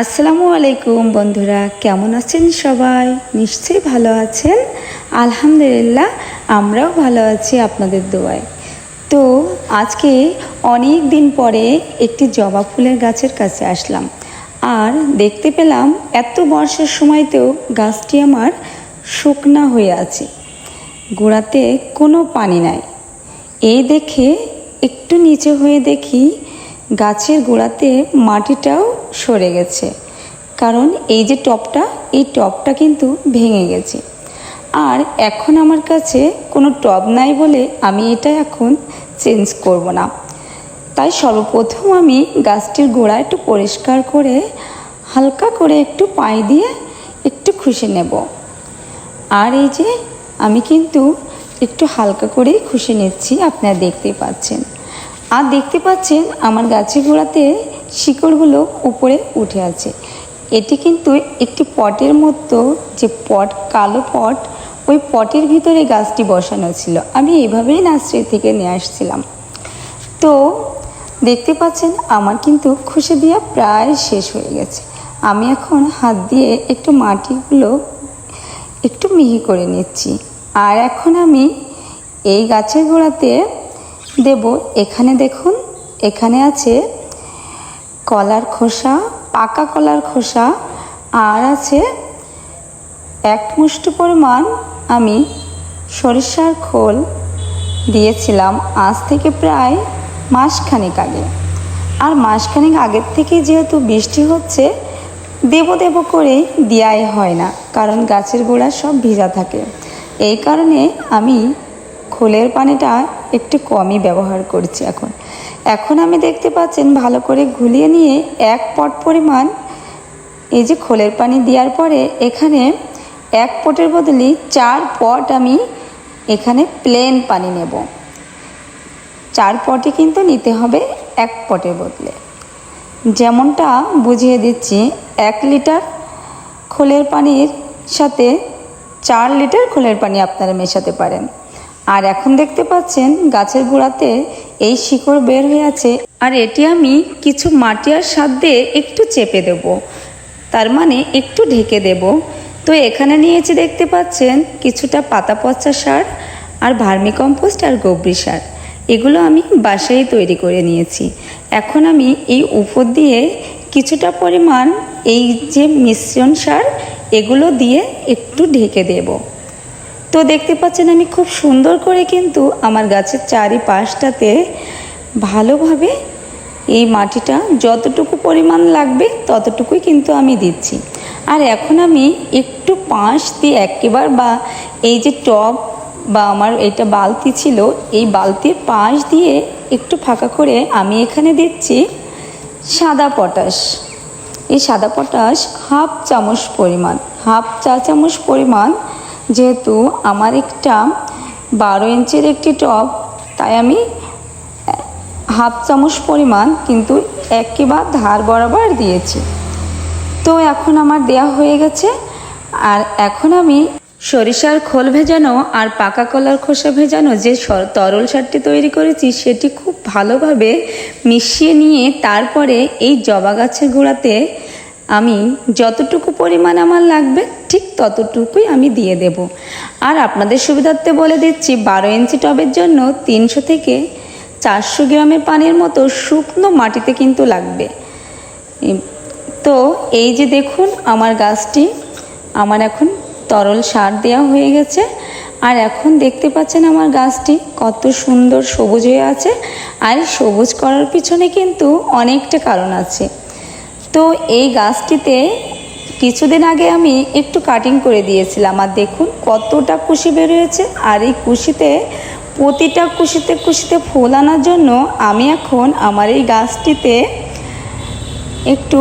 আসসালামু আলাইকুম বন্ধুরা, কেমন আছেন সবাই? নিশ্চয়ই ভালো আছেন। আলহামদুলিল্লাহ, আমরাও ভালো আছি আপনাদের দোয়ায়। তো আজকে অনেক দিন পরে একটি জবা ফুলের গাছের কাছে আসলাম। আর দেখতে পেলাম এত বর্ষার সময়তেও গাছটি আমার শুকনা হয়ে আছে। গোড়াতে কোনো পানি নাই। এই দেখে একটু নিচে হয়ে দেখি গাছের গোড়াতে মাটিটাও সরে গেছে। কারণ এই যে টপটা, এই টপটা কিন্তু ভেঙে গেছে। আর এখন আমার কাছে কোনো টব নাই বলে আমি এটা এখন চেঞ্জ করব না। তাই সর্বপ্রথম আমি গাছটির গোড়া একটু পরিষ্কার করে, হালকা করে একটু পাই দিয়ে একটু খুশি নেব। আর এই যে আমি কিন্তু একটু হালকা করেই খুশি নিচ্ছি, আপনারা দেখতে পাচ্ছেন। আর দেখতে পাচ্ছেন আমার গাছের গোড়াতে শিকড়গুলো উপরে উঠে আছে। এটি কিন্তু একটি পটের মতো যে পট, কালো পট, ওই পটের ভিতরে গাছটি বসানো ছিল। আমি এভাবেই নার্সারি থেকে নিয়ে আসছিলাম। তো দেখতে পাচ্ছেন, আমার কিন্তু খুশি দেওয়া প্রায় শেষ হয়ে গেছে। আমি এখন হাত দিয়ে একটু মাটিগুলো একটু মিহি করে নিচ্ছি। আর এখন আমি এই গাছের গোড়াতে দেব। এখানে দেখুন, এখানে আছে কলার খোসা, পাকা কলার খোসা, আর আছে এক মুষ্টি পরিমাণ আমি সরিষার খোল দিয়েছিলাম আজ থেকে প্রায় মাসখানেক আগে। আর মাসখানেক আগের থেকে যেহেতু বৃষ্টি হচ্ছে, দেব দেব করে দেওয়াই হয় না, কারণ গাছের গোড়া সব ভিজা থাকে। এই কারণে আমি খোলের পানিটা একটু কমই ব্যবহার করছি এখন। এখন আমি দেখতে পাচ্ছেন ভালো করে ঘুলিয়ে নিয়ে এক পট পরিমাণ এই যে খোলের পানি দেওয়ার পরে এখানে এক পটের বদলে চার পট আমি এখানে প্লেন পানি নেব। চার পটে কিন্তু নিতে হবে এক পটের বদলে। যেমনটা বুঝিয়ে দিচ্ছি, এক লিটার খোলের পানির সাথে চার লিটার খোলের পানি আপনারা মেশাতে পারেন। আর এখন দেখতে পাচ্ছেন গাছের গোড়াতে এই শিকড় বের হয়ে আছে। আর এটি আমি কিছু মাটি আর সার দিয়ে একটু চেপে দেব। তার মানে একটু ঢেকে দেব। তো এখানে নিয়েছি দেখতে পাচ্ছেন কিছুটা পাতা পচা সার আর ভার্মি কম্পোস্ট আর গোবরি সার। এগুলো আমি বাসায় তৈরি করে নিয়েছি। এখন আমি এই উপর দিয়ে কিছুটা পরিমাণ এই যে মিশ্রণ সার, এগুলো দিয়ে একটু ঢেকে দেবো। তো দেখতে পাচ্ছেন আমি খুব সুন্দর করে কিন্তু আমার গাছের চারিপাশটাতে ভালোভাবে এই মাটিটা যতটুকু পরিমাণ লাগবে ততটুকুই কিন্তু আমি দিচ্ছি। আর এখন আমি একটু পাঁশ দিয়ে একেবার বা এই যে টব বা আমার এটা বালতি ছিল, এই বালতির পাশ দিয়ে একটু ফাঁকা করে আমি এখানে দিচ্ছি সাদা পটাশ। এই সাদা পটাশ হাফ চামচ পরিমাণ, হাফ চা চামচ পরিমাণ যেহেতু আমার একটা বারো ইঞ্চের একটি টব, তাই আমি হাফ চামচ পরিমাণ কিন্তু একেবার ধার বরাবর দিয়েছি। তো এখন আমার দেয়া হয়ে গেছে, আর এখন আমি সরিষার খোল ভেজানো আর পাকা কলার খোসা ভেজানো যে তরল সারটি তৈরি করেছি, সেটি খুব ভালোভাবে মিশিয়ে নিয়ে তারপরে এই জবা গাছের গোড়াতে আমি যতটুকু পরিমাণ আমার লাগবে, ঠিক ততটুকুই আমি দিয়ে দেব। আর আপনাদের সুবিধার্থে বলে দিচ্ছি, বারো ইঞ্চি টবের জন্য তিনশো থেকে চারশো গ্রামের পানির মতো শুকনো মাটিতে কিন্তু লাগবে। তো এই যে দেখুন, আমার গাছটি, আমার এখন তরল সার দেওয়া হয়ে গেছে। আর এখন দেখতে পাচ্ছেন আমার গাছটি কত সুন্দর সবুজ হয়ে আছে। আর সবুজ করার পিছনে কিন্তু অনেকটা কারণ আছে। তো এই গাছটিতে কিছুদিন আগে আমি একটু কাটিং করে দিয়েছিলাম। আর দেখুন কতটা কুশি বেরিয়েছে। আর এই কুশিতে, প্রতিটা কুশিতে কুশিতে ফুল আনার জন্য আমি এখন আমার এই গাছটিতে একটু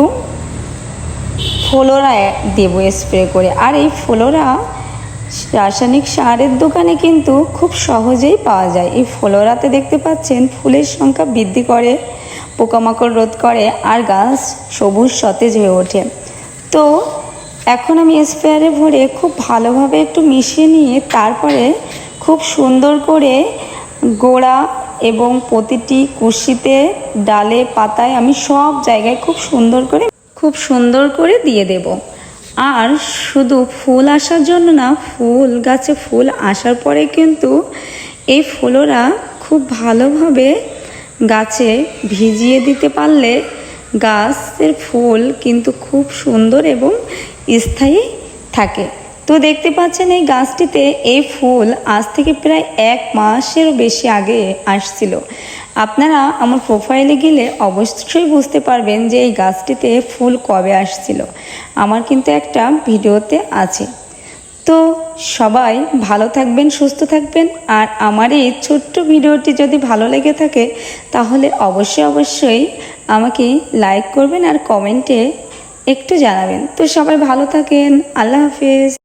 ফ্লোরা দেবো স্প্রে করে। আর এই ফ্লোরা রাসায়নিক সারের দোকানে কিন্তু খুব সহজেই পাওয়া যায়। এই ফ্লোরাতে দেখতে পাচ্ছেন ফুলের সংখ্যা বৃদ্ধি করে। পোকামাকড় রোধ করে আর গাছ সবুজ, সতেজ হয়ে ওঠে। তো এখন আমি স্প্রেয়ারে ভরে খুব ভালোভাবে একটু মিশিয়ে নিয়ে তারপরে খুব সুন্দর করে গোড়া এবং প্রতিটি কুশিতে, ডালে, পাতায় আমি সব জায়গায় খুব সুন্দর করে, খুব সুন্দর করে দিয়ে দেব। আর শুধু ফুল আসার জন্য না, ফুল গাছে ফুল আসার পরে কিন্তু এই ফুলরা খুব ভালোভাবে গাছে ভিজিয়ে দিতে পারলে গাছের ফুল কিন্তু খুব সুন্দর এবং স্থায়ী থাকে। তো দেখতে পাচ্ছেন এই গাছটিতে এই ফুল আজ থেকে প্রায় এক মাসেরও বেশি আগে আসছিল। আপনারা আমার প্রোফাইলে গেলে অবশ্যই বুঝতে পারবেন যে এই গাছটিতে ফুল কবে আসছিল। আমার কিন্তু একটা ভিডিওতে আছে। তো সবাই ভালো থাকবেন, সুস্থ থাকবেন। আর আমার এই ছোট্ট ভিডিওটি যদি ভালো লেগে থাকে, তাহলে অবশ্যই অবশ্যই আমাকে লাইক করবেন আর কমেন্টে একটু জানাবেন। তো সবাই ভালো থাকেন, আল্লাহ হাফিজ।